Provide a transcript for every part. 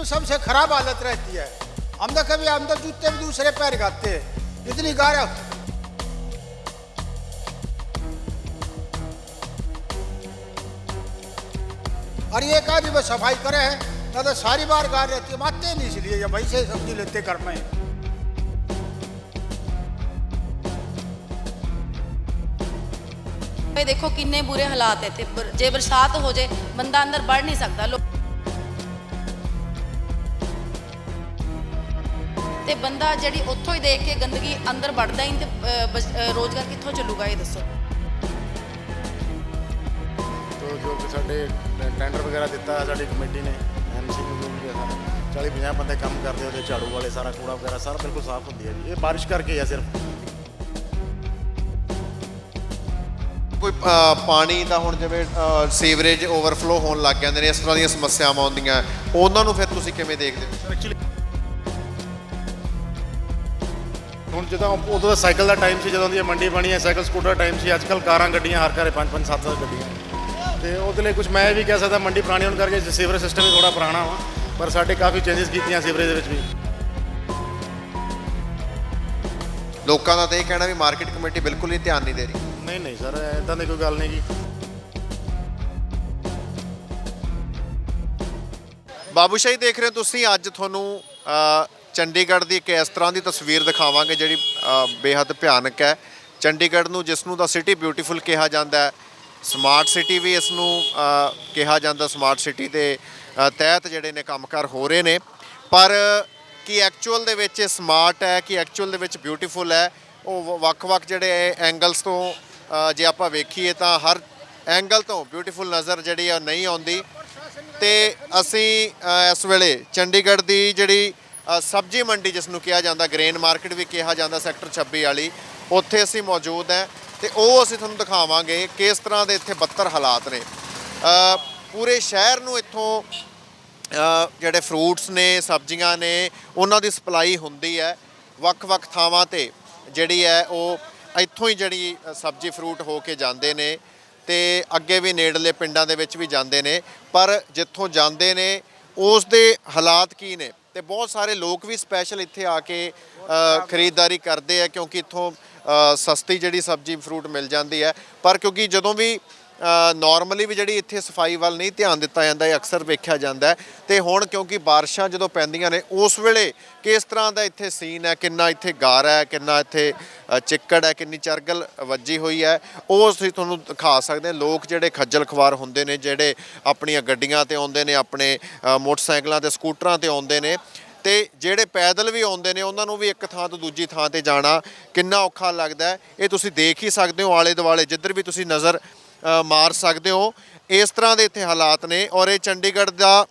में सबसे खराब हालत रहती है। हम तो कभी हम तो जूते भी दूसरे पैर गाते हैं। इतनी गार और ये कहा भी सफ़ाई करे है, ना तो सारी बार गार रहती है। मारते नहीं इसलिए, ये वैसे ही सब्ज़ी लेते कर में। देखो किन्ने बुरे हालात है। जे बरसात हो जाए, बंदा अंदर बढ़ नहीं सकता। ਤੇ ਜਿਹੜੀ ਉੱਥੋਂ ਹੀ ਦੇਖ ਕੇ ਗੰਦਗੀ ਅੰਦਰ ਵੜਦਾ ਹੀ ਤੇ ਰੋਜ਼ਗਾਰ ਕਿੱਥੋਂ ਚੱਲੂਗਾ ਇਹ ਦੱਸੋ। ਤੋ ਜੋ ਕਿ ਸਾਡੇ ਟੈਂਡਰ ਵਗੈਰਾ ਦਿੱਤਾ ਸਾਡੀ ਕਮੇਟੀ ਨੇ ਐਮਸੀ ਨੂੰ ਵੀ ਹੈ ਸਾਰਾ। 40 50 ਬੰਦੇ ਕੰਮ ਕਰਦੇ ਉਹਦੇ ਝਾੜੂ ਵਾਲੇ ਸਾਰਾ ਕੂੜਾ ਵਗੈਰਾ ਸਾਰਾ ਬਿਲਕੁਲ ਸਾਫ਼ ਹੁੰਦੀ ਹੈ ਜੀ। ਇਹ ਬਾਰਿਸ਼ ਕਰਕੇ ਆ ਸਿਰਫ। ਕੋਈ ਪਾਣੀ ਦਾ ਹੁਣ ਜਿਵੇਂ ਸੀਵਰੇਜ ਓਵਰਫਲੋ ਹੋਣ ਲੱਗ ਜਾਂਦੇ ਨੇ ਇਸ ਤਰ੍ਹਾਂ ਦੀਆਂ ਸਮੱਸਿਆਵਾਂ ਆਉਂਦੀਆਂ। ਉਹਨਾਂ ਨੂੰ ਫਿਰ ਤੁਸੀਂ ਕਿਵੇਂ ਦੇਖਦੇ ਹੋ? ਐਕਚੁਅਲੀ ਜਦੋਂ ਉਦੋਂ ਦਾ ਸਾਈਕਲ ਦਾ ਟਾਈਮ ਸੀ ਜਦੋਂ ਦੀ ਇਹ ਮੰਡੀ ਬਣੀ ਹੈ ਸਾਈਕਲ ਸਕੂਟਰ ਟਾਈਮ ਸੀ ਅੱਜ ਕੱਲ ਕਾਰਾਂ ਗੱਡੀਆਂ ਹਰ ਘਰੇ ਪੰਜ ਪੰਜ ਸੱਤ ਸੱਤ ਗੱਡੀਆਂ। ਤੇ ਉਹਦੇ ਲਈ ਕੁਝ ਮੈਂ ਵੀ ਕਹਿ ਸਕਦਾ ਮੰਡੀ ਪੁਰਾਣੀ ਹੋਣ ਕਰਕੇ ਸੀਵਰੇਜ ਸਿਸਟਮ ਵੀ ਥੋੜਾ ਪੁਰਾਣਾ ਵਾ ਪਰ ਸਾਡੇ ਕਾਫੀ ਚੇਂਜਸ ਕੀਤੀਆਂ ਸੀਵਰੇਜ ਦੇ ਵਿੱਚ ਵੀ। ਲੋਕਾਂ ਦਾ ਤਾਂ ਇਹ ਕਹਿਣਾ ਵੀ ਮਾਰਕੀਟ ਕਮੇਟੀ ਬਿਲਕੁਲ ਹੀ ਧਿਆਨ ਨਹੀਂ ਦੇ ਰਹੀ। ਨਹੀਂ ਨਹੀਂ ਸਰ ਇਦਾਂ ਦੀ ਕੋਈ ਗੱਲ ਨਹੀਂ ਗੀ। ਬਾਬੂ ਸ਼ਾਹੀ ਦੇਖ ਰਹੇ ਹੋ ਤੁਸੀਂ ਅੱਜ ਤੁਹਾਨੂੰ ਚੰਡੀਗੜ੍ਹ ਦੀ ਇੱਕ ਇਸ ਤਰ੍ਹਾਂ ਦੀ ਤਸਵੀਰ ਦਿਖਾਵਾਂਗੇ ਜਿਹੜੀ ਅ, ਬੇहद ਭਿਆਨਕ ਹੈ। ਚੰਡੀਗੜ੍ਹ ਨੂੰ ਜਿਸ ਨੂੰ ਦਾ ਸਿਟੀ ਬਿਊਟੀਫੁਲ ਕਿਹਾ ਜਾਂਦਾ ਹੈ ਸਮਾਰਟ ਸਿਟੀ ਵੀ ਇਸ ਨੂੰ ਕਿਹਾ ਜਾਂਦਾ ਸਮਾਰਟ ਸਿਟੀ ਦੇ ਤਹਿਤ ਜਿਹੜੇ ਨੇ ਕੰਮਕਾਰ ਹੋ ਰਹੇ ਨੇ। ਪਰ ਕੀ ਐਕਚੁਅਲ ਦੇ ਵਿੱਚ ਇਹ ਸਮਾਰਟ ਹੈ ਕਿ ਐਕਚੁਅਲ ਦੇ ਵਿੱਚ ਬਿਊਟੀਫੁਲ ਹੈ ਉਹ ਵ- ਵੱਖ-ਵੱਖ ਜਿਹੜੇ ਐਂਗਲਸ ਤੋਂ ਜੇ ਆਪਾਂ ਵੇਖੀਏ ਤਾਂ ਹਰ ਐਂਗਲ ਤੋਂ ਬਿਊਟੀਫੁਲ ਨਜ਼ਰ ਜਿਹੜੀ ਆ ਨਹੀਂ ਆਉਂਦੀ। ਤੇ ਅਸੀਂ ਇਸ ਵੇਲੇ ਚੰਡੀਗੜ੍ਹ ਦੀ ਜਿਹੜੀ ਸਬਜ਼ੀ ਮੰਡੀ ਜਿਸ ਨੂੰ ਕਿਹਾ ਜਾਂਦਾ, ਗ੍ਰੇਨ ਮਾਰਕੀਟ ਵੀ ਕਿਹਾ ਜਾਂਦਾ ਸੈਕਟਰ 26 ਵਾਲੀ, ਉੱਥੇ ਅਸੀਂ ਮੌਜੂਦ ਹੈ ਤੇ ਉਹ ਅਸੀਂ ਤੁਹਾਨੂੰ ਦਿਖਾਵਾਂਗੇ ਕਿਸ ਤਰ੍ਹਾਂ ਦੇ ਇੱਥੇ ਬੱਤਰ ਹਾਲਾਤ ਨੇ। ਪੂਰੇ ਸ਼ਹਿਰ ਨੂੰ ਇੱਥੋਂ ਜਿਹੜੇ ਫਰੂਟਸ ਨੇ, ਸਬਜ਼ੀਆਂ ਨੇ, ਉਹਨਾਂ ਦੀ ਸਪਲਾਈ ਹੁੰਦੀ ਹੈ ਵੱਖ-ਵੱਖ ਥਾਵਾਂ ਤੇ, ਜਿਹੜੀ ਹੈ ਉਹ ਇੱਥੋਂ ਹੀ ਜਿਹੜੀ ਸਬਜ਼ੀ ਫਰੂਟ ਹੋ ਕੇ ਜਾਂਦੇ ਨੇ ਤੇ ਅੱਗੇ ਵੀ ਨੇੜਲੇ ਪਿੰਡਾਂ ਦੇ ਵਿੱਚ ਵੀ ਜਾਂਦੇ ਨੇ, ਪਰ ਜਿੱਥੋਂ ਜਾਂਦੇ ਨੇ, ਉਸ ਦੇ ਹਾਲਾਤ ਕੀ ਨੇ? ਤੇ ਬਹੁਤ ਸਾਰੇ ਲੋਕ ਵੀ ਸਪੈਸ਼ਲ ਇੱਥੇ ਆ ਕੇ ਖਰੀਦਦਾਰੀ ਕਰਦੇ ਆ ਕਿਉਂਕਿ ਇੱਥੋਂ ਸਸਤੀ ਜਿਹੜੀ ਸਬਜ਼ੀ ਫਰੂਟ ਮਿਲ ਜਾਂਦੀ ਹੈ। ਪਰ ਕਿਉਂਕਿ ਜਦੋਂ ਵੀ ਨਾਰਮਲੀ ਵੀ ਜਿਹੜੀ ਇੱਥੇ ਸਫ਼ਾਈ ਵੱਲ ਨਹੀਂ ਧਿਆਨ ਦਿੱਤਾ ਜਾਂਦਾ, ਇਹ ਅਕਸਰ ਵੇਖਿਆ ਜਾਂਦਾ ਹੈ। ਤੇ ਹੁਣ ਕਿਉਂਕਿ ਬਾਰਿਸ਼ਾਂ ਜਦੋਂ ਪੈਂਦੀਆਂ ਨੇ, ਉਸ ਵੇਲੇ ਕਿਸ ਤਰ੍ਹਾਂ ਦਾ ਇੱਥੇ ਸੀਨ ਹੈ? ਕਿੰਨਾ ਇੱਥੇ ਗਾਰ ਹੈ? ਕਿੰਨਾ ਇੱਥੇ ਚਿੱਕੜ ਹੈ? ਕਿੰਨੀ ਚਰਗਲ ਵੱਜੀ ਹੋਈ ਹੈ? ਉਹ ਅਸੀਂ ਤੁਹਾਨੂੰ ਦਿਖਾ ਸਕਦੇ ਹਾਂ। ਲੋਕ ਜਿਹੜੇ ਖੱਜਲ ਖਵਾਰ ਹੁੰਦੇ ਨੇ, ਜਿਹੜੇ ਆਪਣੀਆਂ ਗੱਡੀਆਂ ਤੇ ਆਉਂਦੇ ਨੇ, ਆਪਣੇ ਮੋਟਰਸਾਈਕਲਾਂ ਤੇ, ਸਕੂਟਰਾਂ ਤੇ ਆਉਂਦੇ ਨੇ, ਤੇ ਜਿਹੜੇ ਪੈਦਲ ਵੀ ਆਉਂਦੇ ਨੇ, ਉਹਨਾਂ ਨੂੰ ਵੀ ਇੱਕ ਥਾਂ ਤੋਂ ਦੂਜੀ ਥਾਂ ਤੇ ਜਾਣਾ ਕਿੰਨਾ ਔਖਾ ਲੱਗਦਾ ਇਹ ਤੁਸੀਂ ਦੇਖ ਹੀ ਸਕਦੇ ਹੋ ਆਲੇ ਦੁਆਲੇ ਜਿੱਧਰ ਵੀ ਤੁਸੀਂ ਨਜ਼ਰ ਮਾਰ ਸਕਦੇ ਹੋ। ਇਸ ਤਰ੍ਹਾਂ ਦੇ ਇੱਥੇ ਹਾਲਾਤ ਨੇ ਔਰ ਇਹ ਚੰਡੀਗੜ੍ਹ ਦਾ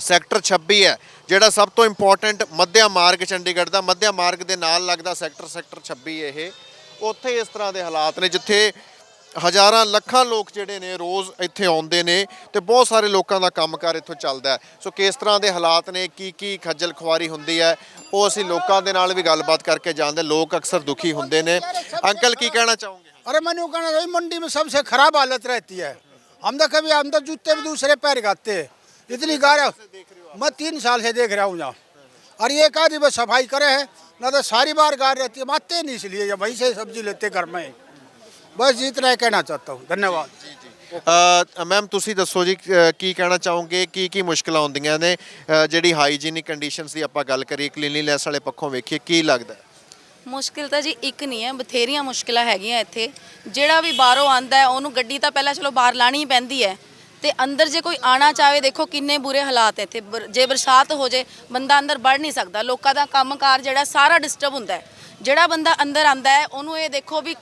ਸੈਕਟਰ 26 ਹੈ, ਜਿਹੜਾ ਸਭ ਤੋਂ ਇੰਪੋਰਟੈਂਟ ਮੱਧਿਆ ਮਾਰਗ ਚੰਡੀਗੜ੍ਹ ਦਾ। ਮੱਧਿਆ ਮਾਰਗ ਦੇ ਨਾਲ ਲੱਗਦਾ ਸੈਕਟਰ ਸੈਕਟਰ 26 ਇਹ। ਉੱਥੇ ਇਸ ਤਰ੍ਹਾਂ ਦੇ ਹਾਲਾਤ ਨੇ, ਜਿੱਥੇ ਹਜ਼ਾਰਾਂ, ਲੱਖਾਂ ਲੋਕ ਜਿਹੜੇ ਨੇ ਰੋਜ਼ ਇੱਥੇ ਆਉਂਦੇ ਨੇ ਤੇ ਬਹੁਤ ਸਾਰੇ ਲੋਕਾਂ ਦਾ ਕੰਮਕਾਰ ਇੱਥੋਂ ਚੱਲਦਾ ਹੈ। ਸੋ ਕਿਸ ਤਰ੍ਹਾਂ ਦੇ ਹਾਲਾਤ ਨੇ, ਕੀ ਕੀ ਖੱਜਲ ਖੁਆਰੀ ਹੁੰਦੀ ਹੈ, ਉਹ ਅਸੀਂ ਲੋਕਾਂ ਦੇ ਨਾਲ ਵੀ ਗੱਲਬਾਤ ਕਰਕੇ ਜਾਣਦੇ ਲੋਕ ਅਕਸਰ ਦੁਖੀ ਹੁੰਦੇ ਨੇ। ਅੰਕਲ, ਕੀ ਕਹਿਣਾ ਚਾਹੋਗੇ? अरे मैंने वो कहना था मंडी में सबसे खराब हालत रहती है हम तो कभी हम तो जूते भी दूसरे पैर खाते हैं इतनी गारा मैं तीन साल से देख रहा हूँ यहाँ और ये कहा बस सफाई करे है ना तो सारी बार गार रहती है मारते नहीं इसलिए ये वहीं से सब्जी लेते घर में बस इतना ही कहना चाहता हूँ धन्यवाद ਮੈਮ ਤੁਸੀਂ ਦੱਸੋ ਜੀ ਅ, ਕੀ ਕਹਿਣਾ ਚਾਹੋਗੇ ਕੀ ਕੀ ਮੁਸ਼ਕਲਾਂ ਆਉਂਦੀਆਂ ਨੇ ਅ, ਜਿਹੜੀ ਹਾਈਜੀਨਿਕ ਕੰਡੀਸ਼ਨਸ ਦੀ ਆਪਾਂ ਗੱਲ ਕਰੀਏ ਕਲੀਨਲੀਨੈਸ ਵਾਲੇ ਪੱਖੋਂ ਵੇਖੀਏ ਕੀ ਲੱਗਦਾ ਹੈ? ਮੁਸ਼ਕਿਲ ਤਾਂ ਜੀ ਇੱਕ ਨਹੀਂ ਹੈ ਬਥੇਰੀਆਂ ਮੁਸ਼ਕਿਲਾਂ ਹੈਗੀਆਂ ਇੱਥੇ। ਜਿਹੜਾ ਵੀ ਬਾਹਰੋਂ ਆਂਦਾ ਹੈ ਉਹਨੂੰ ਗੱਡੀ ਤਾਂ ਪਹਿਲਾਂ ਚਲੋ ਬਾਹਰ ਲਾਣੀ ਹੀ ਪੈਂਦੀ ਹੈ। ਤੇ ਅੰਦਰ ਜੇ ਕੋਈ ਆਣਾ ਚਾਹੇ ਦੇਖੋ ਕਿੰਨੇ ਬੁਰੇ ਹਾਲਾਤ ਇੱਥੇ। ਬਰ- ਜੇ ਬਰਸਾਤ ਹੋ ਜੇ ਬੰਦਾ ਅੰਦਰ ਵੜ ਨਹੀਂ ਸਕਦਾ। ਲੋਕਾਂ ਦਾ ਕੰਮਕਾਰ ਜਿਹੜਾ ਸਾਰਾ ਡਿਸਟਰਬ ਹੁੰਦਾ ਹੈ। ਜਿਹੜਾ ਬੰਦਾ ਅੰਦਰ ਆਂਦਾ ਹੈ ਉਹਨੂੰ ਇਹ ਦੇਖੋ ਵੀ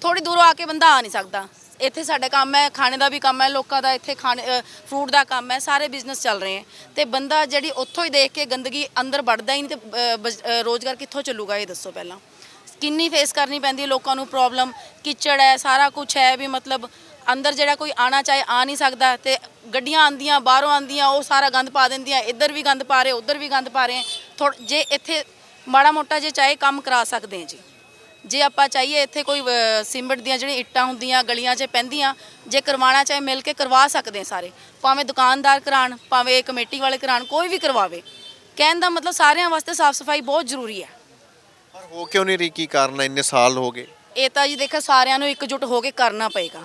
ਥੋੜੀ ਦੂਰੋਂ ਆ ਕੇ ਬੰਦਾ ਆ ਨਹੀਂ ਸਕਦਾ। ਇੱਥੇ ਸਾਡਾ ਕੰਮ ਹੈ ਖਾਣੇ ਦਾ ਵੀ ਕੰਮ ਹੈ ਲੋਕਾਂ ਦਾ ਇੱਥੇ ਖਾਣੇ ਫਰੂਟ ਦਾ ਕੰਮ ਹੈ ਸਾਰੇ ਬਿਜ਼ਨਸ ਚੱਲ ਰਹੇ ਹੈ। ਤੇ ਬੰਦਾ ਜਿਹੜੀ ਉੱਥੋਂ ਹੀ ਦੇਖ ਕੇ ਗੰਦਗੀ ਅੰਦਰ ਵੜਦਾ ਹੀ ਨਹੀਂ ਤੇ ਅ, ਬਜ- ਅ, ਰੋਜ਼ਗਾਰ ਕਿੱਥੋਂ ਚੱਲੂਗਾ ਇਹ ਦੱਸੋ ਪਹਿਲਾਂ। ਕਿੰਨੀ ਫੇਸ ਕਰਨੀ ਪੈਂਦੀ ਹੈ ਲੋਕਾਂ ਨੂੰ ਪ੍ਰੋਬਲਮ ਕਿਚੜ ਹੈ ਸਾਰਾ ਕੁਝ ਹੈ ਵੀ ਮਤਲਬ ਅੰਦਰ ਜਿਹੜਾ ਕੋਈ ਆਣਾ ਚਾਹੇ ਆ ਨਹੀਂ ਸਕਦਾ ਤੇ ਗੱਡੀਆਂ ਆਂਦੀਆਂ ਬਾਹਰੋਂ ਆਂਦੀਆਂ ਉਹ ਸਾਰਾ ਗੰਦ ਪਾ ਦਿੰਦੀਆਂ ਇੱਧਰ ਵੀ ਗੰਦ ਪਾ ਰਹੇ ਉੱਧਰ ਵੀ ਗੰਦ ਪਾ ਰਹੇ ਥੋੜ ਜੇ ਇੱਥੇ ਮਾੜਾ ਮੋਟਾ ਜੇ ਚਾਹੇ ਕੰਮ ਕਰਾ ਸਕਦੇ ਹਾਂ ਜੀ। ਜੇ ਆਪਾਂ ਚਾਹੀਏ ਇੱਥੇ ਕੋਈ ਅ, ਦੀਆਂ ਜਿਹੜੀਆਂ ਇੱਟਾਂ ਹੁੰਦੀਆਂ ਗਲੀਆਂ 'ਚ ਪੈਂਦੀਆਂ ਜੇ ਕਰਵਾਉਣਾ ਚਾਹੇ ਮਿਲ ਕੇ ਕਰਵਾ ਸਕਦੇ ਸਾਰੇ। ਭਾਵੇਂ ਦੁਕਾਨਦਾਰ ਕਰਾਉਣ ਭਾਵੇਂ ਕਮੇਟੀ ਵਾਲੇ ਕਰਾਉਣ ਕੋਈ ਵੀ ਕਰਵਾਵੇ। ਕਹਿਣ ਦਾ ਮਤਲਬ ਸਾਰਿਆਂ ਵਾਸਤੇ ਸਾਫ਼ ਸਫ਼ਾਈ ਬਹੁਤ ਜ਼ਰੂਰੀ ਹੈ। ਹੋ ਕਿਉਂ ਨਹੀਂ ਰਹੀ? ਕੀ ਕਾਰਨ ਹੈ? ਇੰਨੇ ਸਾਲ ਹੋ ਗਏ। ਇਹ ਤਾਂ ਜੀ ਦੇਖੋ ਸਾਰਿਆਂ ਨੂੰ ਇਕਜੁੱਟ ਹੋ ਕੇ ਕਰਨਾ ਪਏਗਾ।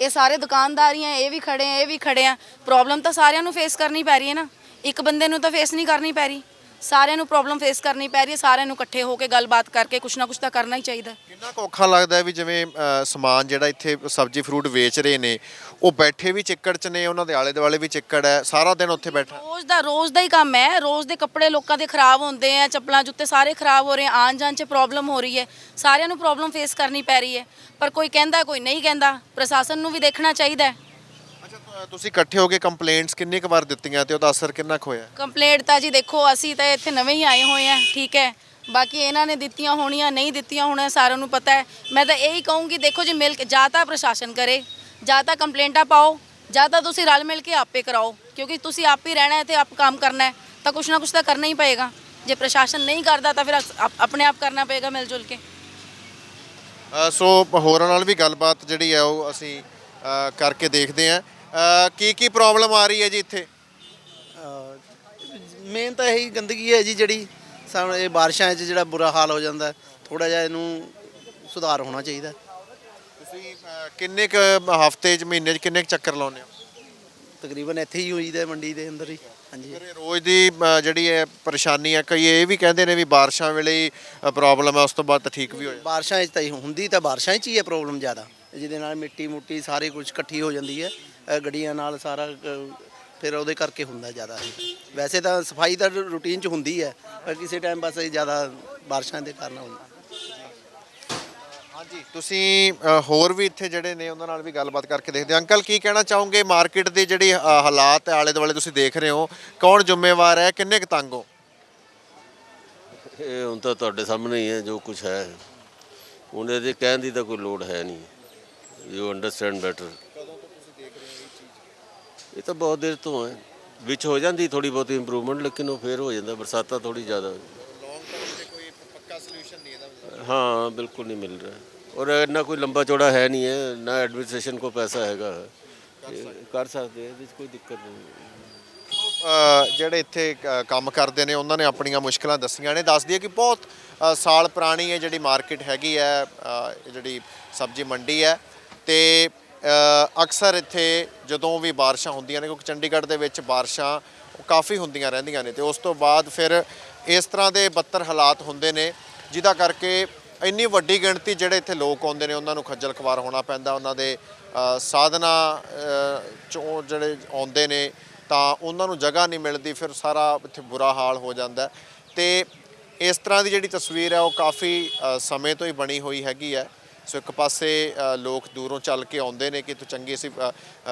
ਇਹ ਸਾਰੇ ਦੁਕਾਨਦਾਰ ਹੀ ਆ ਇਹ ਵੀ ਖੜੇ ਆ ਇਹ ਵੀ ਖੜੇ ਆ। ਪ੍ਰੋਬਲਮ ਤਾਂ ਸਾਰਿਆਂ ਨੂੰ ਫੇਸ ਕਰਨੀ ਪੈ ਰਹੀ ਹੈ ਨਾ। ਇੱਕ ਬੰਦੇ ਨੂੰ ਤਾਂ ਫੇਸ ਨਹੀਂ ਕਰਨੀ ਪੈ ਰਹੀ। ਸਾਰਿਆਂ ਨੂੰ ਪ੍ਰੋਬਲਮ ਫੇਸ ਕਰਨੀ ਪੈ ਰਹੀ ਹੈ ਸਾਰਿਆਂ ਨੂੰ ਇਕੱਠੇ ਹੋ ਕੇ ਗੱਲਬਾਤ ਕਰਕੇ ਕੁਛ ਨਾ ਕੁਛ ਤਾਂ ਕਰਨਾ ਹੀ ਚਾਹੀਦਾ। ਕਿੰਨਾ ਔਖਾ ਲੱਗਦਾ ਹੈ ਵੀ ਜਿਵੇਂ ਅ, ਸਮਾਨ ਜਿਹੜਾ ਇੱਥੇ ਸਬਜ਼ੀ ਫਰੂਟ ਵੇਚ ਰਹੇ ਨੇ ਉਹ ਬੈਠੇ ਵੀ ਚਿੱਕੜ 'ਚ ਨੇ ਉਹਨਾਂ ਦੇ ਆਲੇ ਦੁਆਲੇ ਵੀ ਚਿੱਕੜ ਹੈ ਸਾਰਾ ਦਿਨ ਉੱਥੇ ਬੈਠਾ। ਰੋਜ਼ ਦਾ ਰੋਜ਼ ਦਾ ਹੀ ਕੰਮ ਹੈ। ਰੋਜ਼ ਦੇ ਕੱਪੜੇ ਲੋਕਾਂ ਦੇ ਖਰਾਬ ਹੁੰਦੇ ਆ ਚੱਪਲਾਂ ਜੁੱਤੇ ਸਾਰੇ ਖਰਾਬ ਹੋ ਰਹੇ ਆ ਆਣ ਜਾਣ 'ਚ ਪ੍ਰੋਬਲਮ ਹੋ ਰਹੀ ਹੈ। ਸਾਰਿਆਂ ਨੂੰ ਪ੍ਰੋਬਲਮ ਫੇਸ ਕਰਨੀ ਪੈ ਰਹੀ ਹੈ। ਪਰ ਕੋਈ ਕਹਿੰਦਾ ਕੋਈ ਨਹੀਂ ਕਹਿੰਦਾ। ਪ੍ਰਸ਼ਾਸਨ ਨੂੰ ਵੀ ਦੇਖਣਾ ਚਾਹੀਦਾ ਹੈ। ਅੱਛਾ ਤੁ- ਤੁਸੀਂ ਇਕੱਠੇ ਹੋ ਕੇ ਕੰਪਲੇਂਟਸ ਕਿੰਨੀ ਕੁ ਵਾਰ ਦਿੱਤੀਆਂ ਤੇ ਉਹਦਾ ਅਸਰ ਕਿੰਨਾ ਕੁ ਹੋਇਆ? ਕੰਪਲੇਂਟ ਤਾਂ ਜੀ ਦੇਖੋ ਅਸੀਂ ਤਾਂ ਇੱਥੇ ਨਵੇਂ ਹੀ ਆਏ ਹੋਏ ਆ ਠੀਕ ਹੈ। ਬਾਕੀ ਇਹਨਾਂ ਨੇ ਦਿੱਤੀਆਂ ਹੋਣੀਆਂ ਨਹੀਂ ਦਿੱਤੀਆਂ ਹੋਣੀਆਂ ਸਾਰਿਆਂ ਨੂੰ ਪਤਾ ਹੈ। ਮੈਂ ਤਾਂ ਇਹੀ ਕਹੂੰਗੀ ਦੇਖੋ ਜੀ ਮਿਲ ਕੇ ਜਾਂ ਤਾਂ ਪ੍ਰਸ਼ਾਸਨ ਕਰੇ। ਜਾਂ ਤਾਂ ਕੰਪਲੇਂਟਾਂ ਪਾਓ ਜਾਂ ਤਾਂ ਤੁਸੀਂ ਰਲ ਮਿਲ ਕੇ ਆਪੇ ਕਰਾਓ ਕਿਉਂਕਿ ਤੁਸੀਂ ਆਪ ਹੀ ਰਹਿਣਾ ਹੈ ਤੇ ਆਪ ਕੰਮ ਕਰਨਾ ਹੈ ਤਾਂ ਕੁਛ ਨਾ ਕੁਛ ਤਾਂ ਕਰਨਾ ਹੀ ਪਏਗਾ। ਜੇ ਪ੍ਰਸ਼ਾਸਨ ਨਹੀਂ ਕਰਦਾ ਤਾਂ ਫਿਰ ਆਪ- ਆਪਣੇ ਆਪ ਕਰਨਾ ਪਏਗਾ ਮਿਲ ਜੁਲ ਕੇ। ਅ, ਸੋ ਹੋਰਾਂ ਨਾਲ ਵੀ ਗੱਲਬਾਤ ਜਿਹੜੀ ਹੈ ਉਹ ਅਸੀਂ ਅ, ਕਰਕੇ ਦੇਖਦੇ ਹਾਂ। ਅ, ਕੀ ਕੀ ਪ੍ਰੋਬਲਮ ਆ ਰਹੀ ਹੈ ਜੀ ਇੱਥੇ? ਮੇਨ ਤਾਂ ਇਹੀ ਗੰਦਗੀ ਹੈ ਜੀ ਜਿਹੜੀ ਸਾਨੂੰ ਇਹ ਬਾਰਿਸ਼ਾਂ 'ਚ ਜਿਹੜਾ ਬੁਰਾ ਹਾਲ ਹੋ ਜਾਂਦਾ ਥੋੜਾ ਜਿਹਾ ਇਹਨੂੰ ਸੁਧਾਰ ਹੋਣਾ ਚਾਹੀਦਾ ਕਿੰਨੇ ਕ ਹਫ਼ਤੇ 'ਚ ਮਹੀਨੇ 'ਚ ਕਿੰਨੇ ਕੁ ਚੱਕਰ ਲਾਉਂਦੇ ਹੋ? ਤਕਰੀਬਨ ਇੱਥੇ ਹੀ ਹੋਈਦਾ ਮੰਡੀ ਦੇ ਅੰਦਰ ਹੀ। ਹਾਂਜੀ। ਫਿਰ ਇਹ ਰੋਜ਼ ਦੀ ਅ, ਜਿਹੜੀ ਹੈ ਪਰੇਸ਼ਾਨੀ ਹੈ ਕਈ ਇਹ ਵੀ ਕਹਿੰਦੇ ਨੇ ਵੀ ਬਾਰਿਸ਼ਾਂ ਵੇਲੇ ਹੀ ਪ੍ਰੋਬਲਮ ਹੈ ਉਸ ਤੋਂ ਬਾਅਦ ਤਾਂ ਠੀਕ ਵੀ ਹੋ ਜਾਂਦਾ। ਬਾਰਿਸ਼ਾਂ 'ਚ ਤਾਂ ਇਹ ਹੁੰਦੀ ਤਾਂ ਬਾਰਿਸ਼ਾਂ 'ਚ ਹੀ ਹੈ ਪ੍ਰੋਬਲਮ ਜ਼ਿਆਦਾ। ਜਿਹਦੇ ਨਾਲ ਮਿੱਟੀ ਮੁੱਟੀ ਸਾਰੇ ਕੁਝ ਇਕੱਠੀ ਹੋ ਜਾਂਦੀ ਹੈ ਅ, ਗੱਡੀਆਂ ਨਾਲ ਸਾਰਾ ਅ, ਫਿਰ ਉਹਦੇ ਕਰਕੇ ਹੁੰਦਾ ਜ਼ਿਆਦਾ ਇਹ। ਵੈਸੇ ਤਾਂ ਸਫ਼ਾਈ ਤਾਂ ਰੂਟੀਨ 'ਚ ਹੁੰਦੀ ਹੈ ਪਰ ਕਿਸੇ ਟਾਈਮ ਬਸ ਇਹ ਜ਼ਿਆਦਾ ਬਾਰਿਸ਼ਾਂ ਦੇ ਕਾਰਨ ਹੁੰਦਾ। ਹਾਂਜੀ ਤੁਸੀਂ ਅ, ਹੋਰ ਵੀ ਇੱਥੇ ਜਿਹੜੇ ਨੇ ਉਹਨਾਂ ਨਾਲ ਵੀ ਗੱਲਬਾਤ ਕਰਕੇ ਦੇਖਦੇ ਹਾਂ। ਅੰਕਲ ਕੀ ਕਹਿਣਾ ਚਾਹੋਗੇ? ਮਾਰਕੀਟ ਦੇ ਜਿਹੜੀ ਅ, ਹਾਲਾਤ ਹੈ ਆਲੇ ਦੁਆਲੇ ਤੁਸੀਂ ਦੇਖ ਰਹੇ ਹੋ ਕੌਣ ਜ਼ਿੰਮੇਵਾਰ ਹੈ? ਕਿੰਨੇ ਕੁ ਤੰਗ ਹੋ? ਇਹ ਹੁਣ ਤਾਂ ਤੁਹਾਡੇ ਸਾਹਮਣੇ ਹੀ ਹੈ ਜੋ ਕੁਝ ਹੈ। ਉਹਨੇ ਦੇ ਕਹਿਣ ਦੀ ਤਾਂ ਕੋਈ ਲੋੜ ਹੈ ਨਹੀਂ। ਯੂ ਅੰਡਰਸਟੈਂਡ ਬੈਟਰ ਇਹ ਤਾਂ ਬਹੁਤ ਦੇਰ ਤੋਂ ਹੈ। ਵਿੱਚ ਹੋ ਜਾਂਦੀ ਥੋੜੀ ਬਹੁਤ ਇੰਪਰੂਵਮੈਂਟ ਲੇਕਿਨ ਉਹ ਫੇਰ ਹੋ ਜਾਂਦਾ ਬਰਸਾਤਾਂ ਥੋੜੀ ਜ਼ਿਆਦਾ। ਹਾਂ ਬਿਲਕੁਲ ਨਹੀਂ ਮਿਲ ਰਿਹਾ। ਔਰ ਇੰਨਾ ਕੋਈ ਲੰਬਾ ਚੌੜਾ ਹੈ ਨਹੀਂ ਹੈ ਨਾ ਐਡਮਿਨਿਸਟ੍ਰੇਸ਼ਨ ਕੋ ਪੈਸਾ ਹੈਗਾ। ਇਹ ਕਰ ਸਕਦੇ ਆ ਇਹਦੇ 'ਚ ਕੋਈ ਦਿੱਕਤ ਨਹੀਂ ਅ, ਜਿਹੜੇ ਇੱਥੇ ਕੰਮ ਕਰਦੇ ਨੇ ਉਹਨਾਂ ਨੇ ਆਪਣੀਆਂ ਮੁਸ਼ਕਲਾਂ ਦੱਸੀਆਂ ਨੇ। ਦੱਸਦੀ ਹੈ ਕਿ ਬਹੁਤ ਅ, ਸਾਲ ਪੁਰਾਣੀ ਹੈ ਜਿਹੜੀ ਮਾਰਕੀਟ ਹੈਗੀ ਹੈ ਅ, ਇਹ ਜਿਹੜੀ ਸਬਜ਼ੀ ਮੰਡੀ ਹੈ ਤੇ ਅ, ਅਕਸਰ ਇੱਥੇ ਜਦੋਂ ਵੀ ਬਾਰਿਸ਼ਾਂ ਹੁੰਦੀਆਂ ਨੇ ਕਿਉਂਕਿ ਚੰਡੀਗੜ੍ਹ ਦੇ ਵਿੱਚ ਬਾਰਿਸ਼ਾਂ ਕਾਫੀ ਹੁੰਦੀਆਂ ਰਹਿੰਦੀਆਂ ਨੇ ਤੇ ਉਸ ਤੋਂ ਬਾਅਦ ਫਿਰ ਇਸ ਤਰ੍ਹਾਂ ਦੇ ਬੱਤਰ ਹਾਲਾਤ ਹੁੰਦੇ ਨੇ ਜਿਹਦਾ ਕਰਕੇ ਇੰਨੀ ਵੱਡੀ ਗਿਣਤੀ ਜਿਹੜੇ ਇੱਥੇ ਲੋਕ ਆਉਂਦੇ ਨੇ ਉਹਨਾਂ ਨੂੰ ਖੱਜਲ ਖਵਾਰ ਹੋਣਾ ਪੈਂਦਾ ਉਹਨਾਂ ਦੇ ਅ, ਸਾਧਨਾ ਚੋਂ ਜਿਹੜੇ ਆਉਂਦੇ ਨੇ ਤਾਂ ਉਹਨਾਂ ਨੂੰ ਜਗ੍ਹਾ ਨਹੀਂ ਮਿਲਦੀ ਫਿਰ ਸਾਰਾ ਇੱਥੇ ਬੁਰਾ ਹਾਲ ਹੋ ਜਾਂਦਾ ਹੈ। ਤੇ ਇਸ ਤਰ੍ਹਾਂ ਦੀ ਜਿਹੜੀ ਤਸਵੀਰ ਹੈ ਉਹ ਕਾਫੀ ਸਮੇਂ ਤੋਂ ਹੀ ਬਣੀ ਹੋਈ ਹੈਗੀ ਹੈ ਸੋ ਇੱਕ ਪਾਸੇ ਲੋਕ ਦੂਰੋਂ ਚੱਲ ਕੇ ਆਉਂਦੇ ਨੇ ਕਿ ਤੂੰ ਚੰਗੀ ਸੀ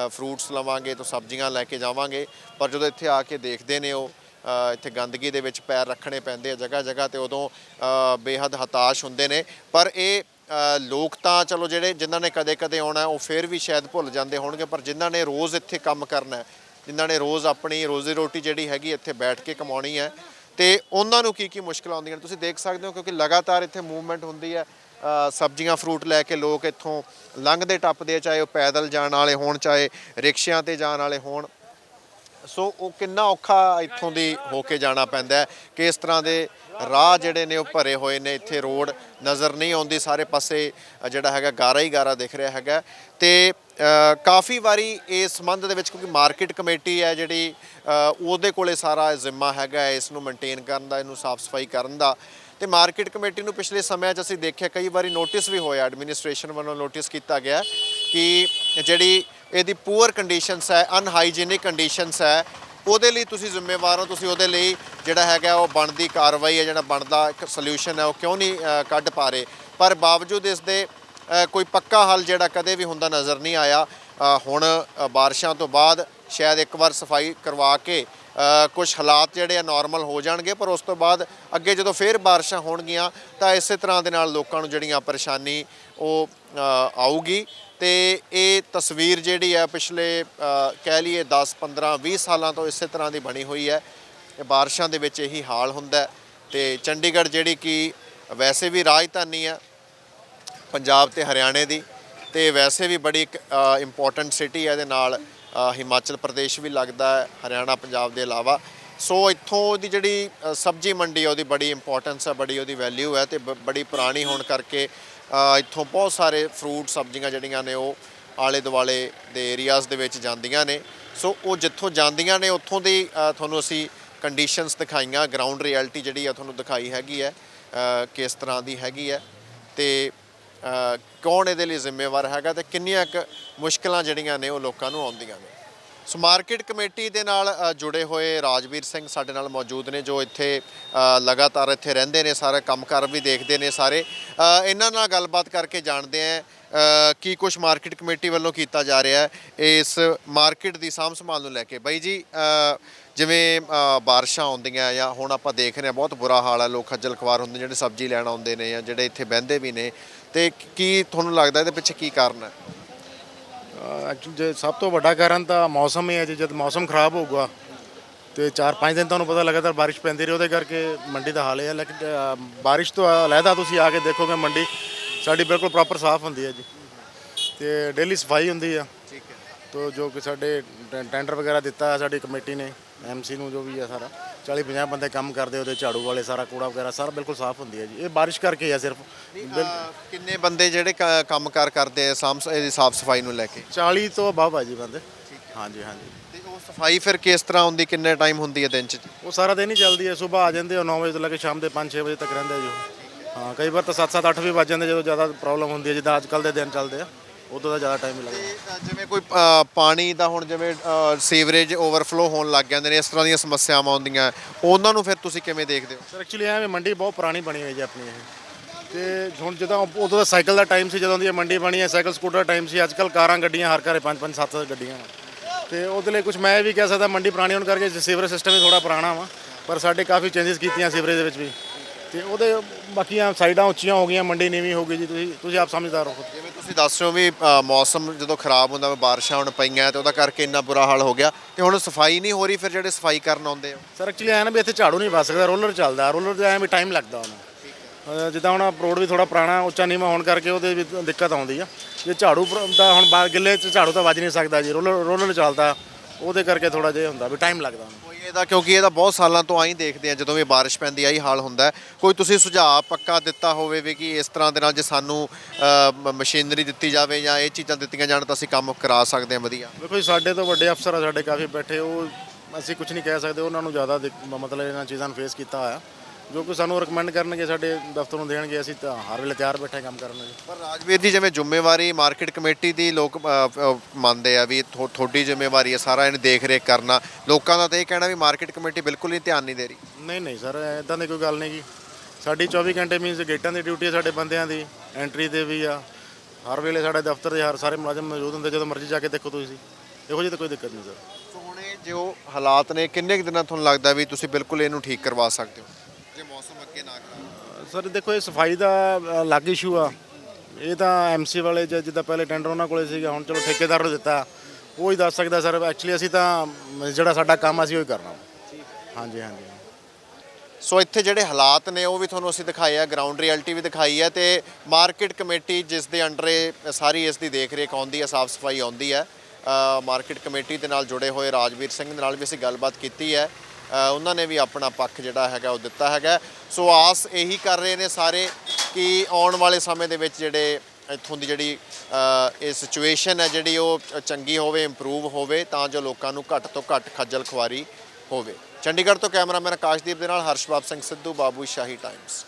ਫਰੂਟਸ ਲਵਾਂਗੇ ਤੂੰ ਸਬਜ਼ੀਆਂ ਲੈ ਕੇ ਜਾਵਾਂਗੇ ਪਰ ਜਦੋਂ ਇੱਥੇ ਆ ਕੇ ਦੇਖਦੇ ਨੇ ਉਹ ਇੱਥੇ ਗੰਦਗੀ ਦੇ ਵਿੱਚ ਪੈਰ ਰੱਖਣੇ ਪੈਂਦੇ ਆ ਜਗ੍ਹਾ ਜਗ੍ਹਾ ਤੇ ਉਦੋਂ ਬੇਹੱਦ ਹਤਾਸ਼ ਹੁੰਦੇ ਨੇ। ਪਰ ਇਹ ਲੋਕ ਤਾਂ ਚਲੋ ਜਿਹੜੇ ਜਿਨ੍ਹਾਂ ਨੇ ਕਦੇ-ਕਦੇ ਆਉਣਾ ਉਹ ਫਿਰ ਵੀ ਸ਼ਾਇਦ ਭੁੱਲ ਜਾਂਦੇ ਹੋਣਗੇ ਪਰ ਜਿਨ੍ਹਾਂ ਨੇ ਰੋਜ਼ ਇੱਥੇ ਕੰਮ ਕਰਨਾ ਹੈ ਜਿਨ੍ਹਾਂ ਨੇ ਰੋਜ਼ ਆਪਣੀ ਰੋਜ਼ੀ ਰੋਟੀ ਜਿਹੜੀ ਹੈਗੀ ਇੱਥੇ ਬੈਠ ਕੇ ਕਮਾਉਣੀ ਹੈ ਤੇ ਉਹਨਾਂ ਨੂੰ ਕੀ ਕੀ ਮੁਸ਼ਕਲਾਂ ਆਉਂਦੀਆਂ ਨੇ? ਤੁਸੀਂ ਦੇਖ ਸਕਦੇ ਹੋ ਕਿਉਂਕਿ ਲਗਾਤਾਰ ਇੱਥੇ ਮੂਵਮੈਂਟ ਹੁੰਦੀ ਹੈ ਸਬਜ਼ੀਆਂ ਫਰੂਟ ਲੈ ਕੇ ਲੋਕ ਇੱਥੋਂ ਲੰਘਦੇ ਟੱਪਦੇ ਆ, ਚਾਹੇ ਉਹ ਪੈਦਲ ਜਾਣ ਵਾਲੇ ਹੋਣ ਚਾਹੇ ਰਿਕਸ਼ਿਆਂ ਤੇ ਜਾਣ ਵਾਲੇ ਹੋਣ। ਸੋ ਉਹ ਕਿੰਨਾ ਔਖਾ ਇੱਥੋਂ ਦੀ ਹੋ ਕੇ ਜਾਣਾ ਪੈਂਦਾ ਹੈ ਕਿ ਇਸ ਤਰ੍ਹਾਂ ਦੇ ਰਾਹ ਜਿਹੜੇ ਨੇ ਉਹ ਭਰੇ ਹੋਏ ਨੇ, ਇੱਥੇ ਰੋਡ ਨਜ਼ਰ ਨਹੀਂ ਆਉਂਦੀ, ਸਾਰੇ ਪਾਸੇ ਜਿਹੜਾ ਹੈਗਾ ਗਾਰਾ ਹੀ ਗਾਰਾ ਦਿਖ ਰਿਹਾ ਹੈਗਾ। ਤੇ ਕਾਫੀ ਵਾਰੀ ਇਸ ਸੰਬੰਧ ਦੇ ਵਿੱਚ ਕਿਉਂਕਿ ਮਾਰਕੀਟ ਕਮੇਟੀ ਹੈ ਜਿਹੜੀ ਉਹਦੇ ਕੋਲੇ ਸਾਰਾ ਜ਼ਿੰਮਾ ਹੈਗਾ ਇਸ ਨੂੰ ਮੇਨਟੇਨ ਕਰਨ ਦਾ, ਇਹਨੂੰ ਸਾਫ਼ ਸਫ਼ਾਈ ਕਰਨ ਦਾ। ਤੇ ਮਾਰਕੀਟ ਕਮੇਟੀ ਨੂੰ ਪਿਛਲੇ ਸਮਿਆਂ 'ਚ ਅਸੀਂ ਦੇਖਿਆ, ਕਈ ਵਾਰੀ ਨੋਟਿਸ ਵੀ ਹੋਇਆ ਐਡਮਿਨਿਸਟ੍ਰੇਸ਼ਨ ਵੱਲੋਂ ਨੋਟਿਸ ਕੀਤਾ ਗਿਆ ਕਿ ਜਿਹੜੀ ਇਹਦੀ ਪੂਅਰ ਕੰਡੀਸ਼ਨਸ ਹੈ ਅਨਹਾਈਜੀਨਿਕ ਕੰਡੀਸ਼ਨਸ ਹੈ, ਉਹਦੇ ਲਈ ਤੁਸੀਂ ਜ਼ਿੰਮੇਵਾਰ ਹੋ, ਤੁਸੀਂ ਉਹਦੇ ਲਈ ਜਿਹੜਾ ਹੈਗਾ ਉਹ ਬਣਦੀ ਕਾਰਵਾਈ ਹੈ, ਜਿਹੜਾ ਬਣਦਾ ਇੱਕ ਸੋਲੂਸ਼ਨ ਹੈ, ਉਹ ਕਿਉਂ ਨਹੀਂ ਕੱਢ ਪਾ ਰਹੇ। ਪਰ ਬਾਵਜੂਦ ਇਸ ਦੇ ਕੋਈ ਪੱਕਾ ਹੱਲ ਜਿਹੜਾ ਕਦੇ ਵੀ ਹੁੰਦਾ ਨਜ਼ਰ ਨਹੀਂ ਆਇਆ ਹੁਣ ਬਾਰਿਸ਼ਾਂ ਤੋਂ ਬਾਅਦ ਸ਼ਾਇਦ ਇੱਕ ਵਾਰ ਸਫ਼ਾਈ ਕਰਵਾ ਕੇ ਕੁਝ ਹਾਲਾਤ ਜਿਹੜੇ ਆ ਨਾਰਮਲ ਹੋ ਜਾਣਗੇ, ਪਰ ਉਸ ਤੋਂ ਬਾਅਦ ਅੱਗੇ ਜਦੋਂ ਫੇਰ ਬਾਰਿਸ਼ਾਂ ਹੋਣਗੀਆਂ, ਤਾਂ ਇਸੇ ਤਰ੍ਹਾਂ ਦੇ ਨਾਲ ਲੋਕਾਂ ਨੂੰ ਜਿਹੜੀਆਂ ਪਰੇਸ਼ਾਨੀ ਉਹ ਆਊਗੀ। ਤੇ ਇਹ ਤਸਵੀਰ ਜਿਹੜੀ ਹੈ ਪਿਛਲੇ ਕਹਿ ਲਈਏ 10 15 20 ਸਾਲਾਂ ਤੋਂ ਇਸੇ ਤਰ੍ਹਾਂ ਦੀ ਬਣੀ ਹੋਈ ਹੈ। ਇਹ ਬਾਰਿਸ਼ਾਂ ਦੇ ਵਿੱਚ ਇਹੀ ਹਾਲ ਹੁੰਦਾ ਹੈ ਤੇ ਚੰਡੀਗੜ੍ਹ ਜਿਹੜੀ ਕਿ ਵੈਸੇ ਵੀ ਰਾਜਧਾਨੀ ਹੈ ਪੰਜਾਬ ਤੇ ਹਰਿਆਣੇ ਦੀ ਤੇ ਵੈਸੇ ਵੀ ਬੜੀ ਇੱਕ ਇੰਪੋਰਟੈਂਟ ਸਿਟੀ ਹੈ ਇਹਦੇ ਨਾਲ ਹਿਮਾਚਲ ਪ੍ਰਦੇਸ਼ ਵੀ ਲੱਗਦਾ ਹੈ, ਹਰਿਆਣਾ, ਪੰਜਾਬ ਦੇ ਇਲਾਵਾ। ਸੋ ਇੱਥੋਂ ਦੀ ਜਿਹੜੀ ਸਬਜ਼ੀ ਮੰਡੀ ਹੈ ਉਹਦੀ ਬੜੀ ਇੰਪੋਰਟੈਂਸ ਹੈ ਬੜੀ ਉਹਦੀ ਵੈਲਿਊ ਹੈ ਤੇ ਬ- ਬੜੀ ਪੁਰਾਣੀ ਹੋਣ ਕਰਕੇ ਇੱਥੋਂ ਬਹੁਤ ਸਾਰੇ ਫਰੂਟ ਸਬਜ਼ੀਆਂ ਜਿਹੜੀਆਂ ਨੇ ਉਹ ਆਲੇ ਦੁਆਲੇ ਦੇ ਏਰੀਆਜ਼ ਦੇ ਵਿੱਚ ਜਾਂਦੀਆਂ ਨੇ। ਸੋ ਉਹ ਜਿੱਥੋਂ ਜਾਂਦੀਆਂ ਨੇ, ਉੱਥੋਂ ਦੀ ਤੁਹਾਨੂੰ ਅਸੀਂ ਕੰਡੀਸ਼ਨਸ ਦਿਖਾਈਆਂ। ਗਰਾਊਂਡ ਰਿਐਲਿਟੀ ਜਿਹੜੀ ਆ ਤੁਹਾਨੂੰ ਦਿਖਾਈ ਹੈਗੀ ਹੈ ਕਿਸ ਤਰ੍ਹਾਂ ਦੀ ਹੈਗੀ ਹੈ। ਤੇ ਕੌਣ ਇਹਦੇ ਲਈ ਜ਼ਿੰਮੇਵਾਰ ਹੈਗਾ ਤੇ ਕਿੰਨੀਆਂ ਕੁ ਮੁਸ਼ਕਲਾਂ ਜਿਹੜੀਆਂ ਨੇ ਉਹ ਲੋਕਾਂ ਨੂੰ ਆਉਂਦੀਆਂ ਨੇ। ਸੋ ਮਾਰਕੀਟ ਕਮੇਟੀ ਦੇ ਨਾਲ ਜੁੜੇ ਹੋਏ ਰਾਜਵੀਰ ਸਿੰਘ ਸਾਡੇ ਨਾਲ ਮੌਜੂਦ ਨੇ, ਜੋ ਇੱਥੇ ਲਗਾਤਾਰ ਇੱਥੇ ਰਹਿੰਦੇ ਨੇ, ਸਾਰਾ ਕੰਮਕਾਰ ਵੀ ਦੇਖਦੇ ਨੇ ਸਾਰੇ। ਇਹਨਾਂ ਨਾਲ ਗੱਲਬਾਤ ਕਰਕੇ ਜਾਣਦੇ ਆ ਕੀ ਕੁਝ ਮਾਰਕੀਟ ਕਮੇਟੀ ਵੱਲੋਂ ਕੀਤਾ ਜਾ ਰਿਹਾ ਹੈ, ਇਸ ਮਾਰਕੀਟ ਦੀ ਸਾਂਭ ਸੰਭਾਲ ਨੂੰ ਲੈ ਕੇ। ਬਾਈ ਜੀ ਜਿਵੇਂ ਬਾਰਿਸ਼ਾਂ ਆਉਂਦੀਆਂ ਜਾਂ ਹੁਣ ਆਪਾਂ ਦੇਖ ਰਹੇ ਹਾਂ, ਬਹੁਤ ਬੁਰਾ ਹਾਲ ਹੈ, ਲੋਕ ਖੱਜਲ ਖਵਾਰ ਹੁੰਦੇ ਜਿਹੜੇ ਸਬਜ਼ੀ ਲੈਣ ਆਉਂਦੇ ਨੇ ਜਾਂ ਜਿਹੜੇ ਇੱਥੇ ਬਹਿੰਦੇ ਵੀ ਨੇ। ਤੇ ਕੀ ਤੁਹਾਨੂੰ ਲੱਗਦਾ ਇਹਦੇ ਪਿੱਛੇ ਕੀ ਕਾਰਨ ਹੈ? ਐਕਚੁਅਲੀ ਜੇ ਸਭ ਤੋਂ ਵੱਡਾ ਕਾਰਨ ਤਾਂ ਮੌਸਮ ਹੀ ਹੈ ਜੀ। ਜਦ ਮੌਸਮ ਖਰਾਬ ਹੋਊਗਾ ਤੇ 4-5 ਦਿਨ ਤੁਹਾਨੂੰ ਪਤਾ ਲਗਾਤਾਰ ਬਾਰਿਸ਼ ਪੈਂਦੀ ਰਹੀ ਉਹਦੇ ਕਰਕੇ ਮੰਡੀ ਦਾ ਹਾਲ ਇਹ ਹੈ। ਲੇਕਿਨ ਬਾਰਿਸ਼ ਤੋਂ ਅਲੱਗਾ ਤੁਸੀਂ ਆ ਕੇ ਦੇਖੋਗੇ ਮੰਡੀ ਸਾਡੀ ਬਿਲਕੁਲ ਪ੍ਰੋਪਰ ਸਾਫ਼ ਹੁੰਦੀ ਹੈ ਜੀ। ਤੇ ਡੇਲੀ ਸਫ਼ਾਈ ਹੁੰਦੀ ਆ। ਠੀਕ ਹੈ। ਤੋ ਜੋ ਕਿ ਸਾਡੇ ਟੈਂਡਰ ਵਗੈਰਾ ਦਿੱਤਾ ਹੈ ਸਾਡੀ ਕਮੇਟੀ ਨੇ ਐਮਸੀ ਨੂੰ ਜੋ ਵੀ ਹੈ ਸਾਰਾ। 40 50 ਬੰਦੇ ਕੰਮ ਕਰਦੇ ਉਹਦੇ ਝਾੜੂ ਵਾਲੇ ਸਾਰਾ ਕੂੜਾ ਵਗੈਰਾ ਸਾਰਾ ਬਿਲਕੁਲ ਸਾਫ਼ ਹੁੰਦੀ ਹੈ ਜੀ। ਇਹ ਬਾਰਿਸ਼ ਕਰਕੇ ਆ ਸਿਰਫ। ਕਿੰਨੇ ਬੰਦੇ ਜਿਹੜੇ ਕ- ਕੰਮਕਾਰ ਕਰਦੇ ਆ ਇਹਦੀ ਸਾਫ਼ ਸਫ਼ਾਈ ਨੂੰ ਲੈ ਕੇ? 40 ਤੋਂ ਅਬਵ ਆ ਜੀ ਬੰਦੇ। ਹਾਂਜੀ ਹਾਂਜੀ। ਤੇ ਉਹ ਸਫ਼ਾਈ ਫਿਰ ਕਿਸ ਤਰ੍ਹਾਂ ਹੁੰਦੀ ਕਿੰਨੇ ਟਾਈਮ ਹੁੰਦੀ ਹੈ ਦਿਨ ਚ? ਉਹ ਸਾਰਾ ਦਿਨ ਹੀ ਚੱਲਦੀ ਹੈ ਸਵੇਰ ਆ ਜਾਂਦੇ ਆ 9 ਵਜੇ ਤੋਂ ਲੈ ਕੇ ਸ਼ਾਮ ਦੇ 5-6 ਵਜੇ ਤੱਕ ਰਹਿੰਦੇ ਜੀ ਉਹ। ਹਾਂ ਕਈ ਵਾਰ ਤਾਂ 7-7 8 ਵੀ ਵੱਜ ਜਾਂਦੇ ਜਦੋਂ ਜ਼ਿਆਦਾ ਪ੍ਰੋਬਲਮ ਹੁੰਦੀ ਹੈ ਜਿੱਦਾਂ ਅੱਜ ਕੱਲ ਦੇ ਦਿਨ ਚੱਲਦੇ ਆ। ਉਦੋਂ ਦਾ ਜ਼ਿਆਦਾ ਟਾਈਮ ਲੱਗਦਾ। ਤੇ, ਅ, ਜਿਵੇਂ ਕੋਈ ਅ, ਪਾਣੀ ਦਾ ਹੁਣ ਜਿਵੇਂ ਅ, ਸੀਵਰੇਜ ਓਵਰਫਲੋ ਹੋਣ ਲੱਗ ਜਾਂਦੇ ਨੇ ਇਸ ਤਰ੍ਹਾਂ ਦੀਆਂ ਸਮੱਸਿਆਵਾਂ ਆਉਂਦੀਆਂ ਉਹਨਾਂ ਨੂੰ ਫਿਰ ਤੁਸੀਂ ਕਿਵੇਂ ਦੇਖਦੇ ਹੋ? ਸਰ ਐਕਚੁਅਲੀ ਐਵੇਂ ਮੰਡੀ ਬਹੁਤ ਪੁਰਾਣੀ ਬਣੀ ਹੋਈ ਜੀ ਆਪਣੀ ਇਹ। ਤੇ ਹੁਣ ਜਦੋਂ ਉਦੋਂ ਦਾ ਸਾਈਕਲ ਦਾ ਟਾਈਮ ਸੀ ਜਦੋਂ ਦੀ ਇਹ ਮੰਡੀ ਬਣੀ ਹੈ ਸਾਈਕਲ ਸਕੂਟਰ ਦਾ ਟਾਈਮ ਸੀ ਅੱਜ ਕੱਲ ਕਾਰਾਂ ਗੱਡੀਆਂ ਹਰ ਘਰੇ 5-5 7 ਗੱਡੀਆਂ ਵਾਂ। ਤੇ ਉਹਦੇ ਲਈ ਕੁਝ ਮੈਂ ਇਹ ਵੀ ਕਹਿ ਸਕਦਾ ਮੰਡੀ ਪੁਰਾਣੀ ਹੋਣ ਕਰਕੇ ਸੀਵਰੇਜ ਸਿਸਟਮ ਵੀ ਥੋੜਾ ਪੁਰਾਣਾ ਵਾ ਪਰ ਸਾਡੇ ਕਾਫੀ ਚੇਂਜਸ ਕੀਤੀਆਂ ਸੀਵਰੇਜ ਦੇ ਵਿੱਚ ਵੀ। ਤੇ ਉਹਦੇ ਬਾਕੀਆਂ ਸਾਈਡਾਂ ਉੱਚੀਆਂ ਹੋ ਗਈਆਂ ਮੰਡੀ ਨੀਵੀਂ ਹੋ ਗਈ ਜੀ ਤੁਸੀਂ ਤੁਸੀਂ ਆਪ ਸਮਝਦਾਰ ਹੋ ਜਿਵੇਂ ਤੁਸੀਂ ਦੱਸ ਰਹੇ ਹੋ ਵੀ ਅ, ਮੌਸਮ ਜਦੋਂ ਖਰਾਬ ਹੁੰਦਾ ਵਾ ਬਾਰਿਸ਼ਾਂ ਹੁਣ ਪਈਆਂ ਤੇ ਉਹਦਾ ਕਰਕੇ ਇੰਨਾ ਬੁਰਾ ਹਾਲ ਹੋ ਗਿਆ ਤੇ ਹੁਣ ਸਫ਼ਾਈ ਨਹੀਂ ਹੋ ਰਹੀ ਫਿਰ ਜਿਹੜੇ ਸਫ਼ਾਈ ਕਰਨ ਆਉਂਦੇ ਆ? ਸਰ ਐਕਚੁਅਲੀ ਐ ਨਾ ਵੀ ਇੱਥੇ ਝਾੜੂ ਨਹੀਂ ਵੱਜ ਸਕਦਾ ਰੋਲਰ ਚੱਲਦਾ ਰੋਲਰ ਤੇ ਐ ਵੀ ਟਾਈਮ ਲੱਗਦਾ ਉਹਨੂੰ। ਅਹ ਜਿੱਦਾਂ ਹੁਣ ਰੋਡ ਵੀ ਥੋੜਾ ਪੁਰਾਣਾ ਉੱਚਾ ਨੀਵਾਂ ਹੋਣ ਕਰਕੇ ਉਹਦੇ ਵੀ ਦਿੱਕਤ ਆਉਂਦੀ ਆ। ਜੇ ਝਾੜੂ ਪਰ- ਦਾ ਹੁਣ ਬਾਹਰ ਗਿੱਲੇ ਚ ਝਾੜੂ ਤਾਂ ਵੱਜ ਨਹੀਂ ਸਕਦਾ ਜੀ ਰੋਲਰ ਰੋਲਰ ਚੱਲਦਾ ਉਹਦੇ ਕਰਕੇ ਥੋੜਾ ਜਿਹਾ ਹੁੰਦਾ ਵੀ ਟਾਈਮ ਲੱਗਦਾ ਉਹਨੂੰ। ਕੋਈ ਇਹਦਾ ਕਿਉਂਕਿ ਇਹਦਾ ਬਹੁਤ ਸਾਲਾਂ ਤੋਂ ਆਈ ਦੇਖਦੇ ਆ ਜਦੋਂ ਵੀ ਬਾਰਿਸ਼ ਪੈਂਦੀ ਆਹੀ ਹਾਲ ਹੁੰਦਾ ਕੋਈ ਤੁਸੀਂ ਸੁਝਾਅ ਪੱਕਾ ਦਿੱਤਾ ਹੋਵੇ ਵੀ ਕਿ ਇਸ ਤਰ੍ਹਾਂ ਦੇ ਨਾਲ ਜੇ ਸਾਨੂੰ ਮਸ਼ੀਨਰੀ ਦਿੱਤੀ ਜਾਵੇ ਜਾਂ ਇਹ ਚੀਜ਼ਾਂ ਦਿੱਤੀਆਂ ਜਾਣ ਤਾਂ ਅਸੀਂ ਕੰਮ ਕਰਾ ਸਕਦੇ ਹਾਂ ਵਧੀਆ। ਦੇਖੋ ਜੀ, ਸਾਡੇ ਤੋਂ ਵੱਡੇ ਅਫਸਰ ਆ, ਸਾਡੇ ਕਾਫੀ ਬੈਠੇ, ਉਹ ਅਸੀਂ ਕੁਝ ਨਹੀਂ ਕਹਿ ਸਕਦੇ, ਉਹਨਾਂ ਨੂੰ ਜ਼ਿਆਦਾ ਦਿੱਕ- ਮਤਲਬ ਇਹਨਾਂ ਚੀਜ਼ਾਂ ਨੂੰ ਫੇਸ ਕੀਤਾ ਹੋਇਆ। ਜੋ ਕਿ ਸਾਨੂੰ ਰეკਮੈਂਡ ਕਰਨਗੇ ਸਾਡੇ ਦਫ਼ਤਰ ਨੂੰ ਦੇਣਗੇ ਅਸੀਂ ਤਾਂ ਹਰ ਵੇਲੇ ਤਿਆਰ ਬੈਠੇ ਕੰਮ ਕਰਨ ਲਈ। ਪਰ ਰਾਜਵੀਰ ਦੀ ਜਿਵੇਂ ਜ਼ਿੰਮੇਵਾਰੀ ਮਾਰਕੀਟ ਕਮੇਟੀ ਦੀ ਲੋਕ ਮੰਨਦੇ ਆ ਵੀ ਤੁਹਾਡੀ ਜ਼ਿੰਮੇਵਾਰੀ ਹੈ ਸਾਰਾ ਇਹਨੂੰ ਦੇਖ ਰੇਖ ਕਰਨਾ। ਲੋਕਾਂ ਦਾ ਤਾਂ ਇਹ ਕਹਿਣਾ ਵੀ ਮਾਰਕੀਟ ਕਮੇਟੀ ਬਿਲਕੁਲ ਹੀ ਧਿਆਨ ਨਹੀਂ ਦੇ ਰਹੀ। ਨਹੀਂ ਨਹੀਂ ਸਰ ਇਦਾਂ ਦੀ ਕੋਈ ਗੱਲ ਨਹੀਂ ਗੀ। ਸਾਡੀ 24 ਘੰਟੇ ਮੀਨਸ ਗੇਟਾਂ ਦੀ ਡਿਊਟੀ ਹੈ ਸਾਡੇ ਬੰਦਿਆਂ ਦੀ ਐਂਟਰੀ ਤੇ ਵੀ ਆ। ਹਰ ਵੇਲੇ ਸਾਡੇ ਦਫ਼ਤਰ ਦੇ ਹਰ ਸਾਰੇ ਮੁਲਾਜ਼ਮ ਮੌਜੂਦ ਹੁੰਦੇ ਜਦੋਂ ਮਰਜ਼ੀ ਜਾ ਕੇ ਦੇਖੋ ਤੁਸੀਂ। ਇਹੋ ਜਿਹੀ ਤਾਂ ਕੋਈ ਦਿੱਕਤ ਨਹੀਂ ਸਰ। ਸੋ ਹੁਣ ਇਹ ਜੋ ਹਾਲਾਤ ਨੇ ਕਿੰਨੇ ਕੁ ਦਿਨਾਂ ਤੁਹਾਨੂੰ ਲੱਗਦਾ ਵੀ ਤੁਸੀਂ ਬਿਲਕੁਲ ਇਹਨੂੰ ਠੀਕ ਕਰਵਾ ਸਕਦੇ ਹੋ? ਜੇ ਮੌਸਮ ਅੱਗੇ ਨਾ ਖਰਾਬ ਸਰ ਦੇਖੋ ਇਹ ਸਫ਼ਾਈ ਦਾ ਅਲੱਗ ਇਸ਼ੂ ਆ। ਇਹ ਤਾਂ ਐਮਸੀ ਵਾਲੇ ਜ- ਜਿੱਦਾਂ ਪਹਿਲੇ ਟੈਂਡਰ ਉਹਨਾਂ ਕੋਲੇ ਸੀਗਾ ਹੁਣ ਚਲੋ ਠੇਕੇਦਾਰ ਨੂੰ ਦਿੱਤਾ। ਉਹ ਹੀ ਦੱਸ ਸਕਦਾ ਸਰ ਐਕਚੁਅਲੀ ਅਸੀਂ ਤਾਂ ਜਿਹੜਾ ਸਾਡਾ ਕੰਮ ਅਸੀਂ ਉਹ ਹੀ ਕਰਨਾ। ਹਾਂਜੀ ਹਾਂਜੀ। ਸੋ ਇੱਥੇ ਜਿਹੜੇ ਹਾਲਾਤ ਨੇ ਉਹ ਵੀ ਤੁਹਾਨੂੰ ਅਸੀਂ ਦਿਖਾਏ ਆ ਗਰਾਊਂਡ ਰਿਐਲਿਟੀ ਵੀ ਦਿਖਾਈ ਹੈ ਤੇ ਮਾਰਕੀਟ ਕਮੇਟੀ ਜਿਸ ਦੇ ਅੰਡਰ ਸਾਰੀ ਇਸ ਦੀ ਦੇਖ ਰੇਖ ਆਉਂਦੀ ਹੈ ਸਾਫ਼ ਸਫ਼ਾਈ ਆਉਂਦੀ ਹੈ ਮਾਰਕੀਟ ਕਮੇਟੀ ਦੇ ਨਾਲ ਜੁੜੇ ਹੋਏ ਰਾਜਵੀਰ ਸਿੰਘ ਦੇ ਨਾਲ ਵੀ ਅਸੀਂ ਗੱਲਬਾਤ ਕੀਤੀ ਹੈ ਉਹਨਾਂ ਨੇ ਵੀ ਆਪਣਾ ਪੱਖ ਜਿਹੜਾ ਹੈਗਾ ਉਹ ਦਿੱਤਾ ਹੈਗਾ। ਸੋ ਆਸ ਇਹੀ ਕਰ ਰਹੇ ਨੇ ਸਾਰੇ ਕਿ ਆਉਣ ਵਾਲੇ ਸਮੇਂ ਦੇ ਵਿੱਚ ਜਿਹੜੇ ਇੱਥੋਂ ਦੀ ਜਿਹੜੀ ਇਹ ਸਿਚੁਏਸ਼ਨ ਹੈ ਜਿਹੜੀ ਉਹ ਚੰਗੀ ਹੋਵੇ ਇੰਪਰੂਵ ਹੋਵੇ, ਤਾਂ ਜੋ ਲੋਕਾਂ ਨੂੰ ਘੱਟ ਤੋਂ ਘੱਟ ਖੱਜਲ ਖੁਆਰੀ ਹੋਵੇ। ਚੰਡੀਗੜ੍ਹ ਤੋਂ ਕੈਮਰਾਮੈਨ ਆਕਾਸ਼ਦੀਪ ਦੇ ਨਾਲ ਹਰਸ਼ਬਾਬ ਸਿੰਘ ਸਿੱਧੂ, ਬਾਬੂ ਸ਼ਾਹੀ ਟਾਈਮਸ